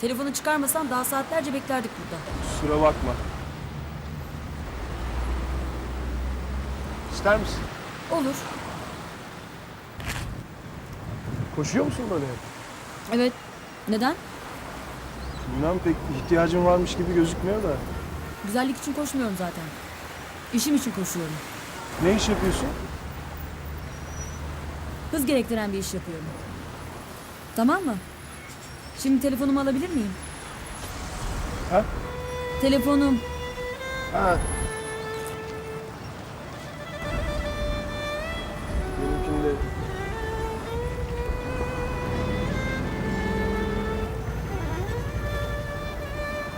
Telefonu çıkarmasan daha saatlerce beklerdik burada. Kusura bakma. İster misin? Olur. Koşuyor musun böyle? Evet. Neden? Bilmem pek ihtiyacın varmış gibi gözükmüyor da. Güzellik için koşmuyorum zaten. İşim için koşuyorum. Ne iş yapıyorsun? Hız gerektiren bir iş yapıyorum. Tamam mı? Şimdi telefonumu alabilir miyim? Ha? Telefonum. Ha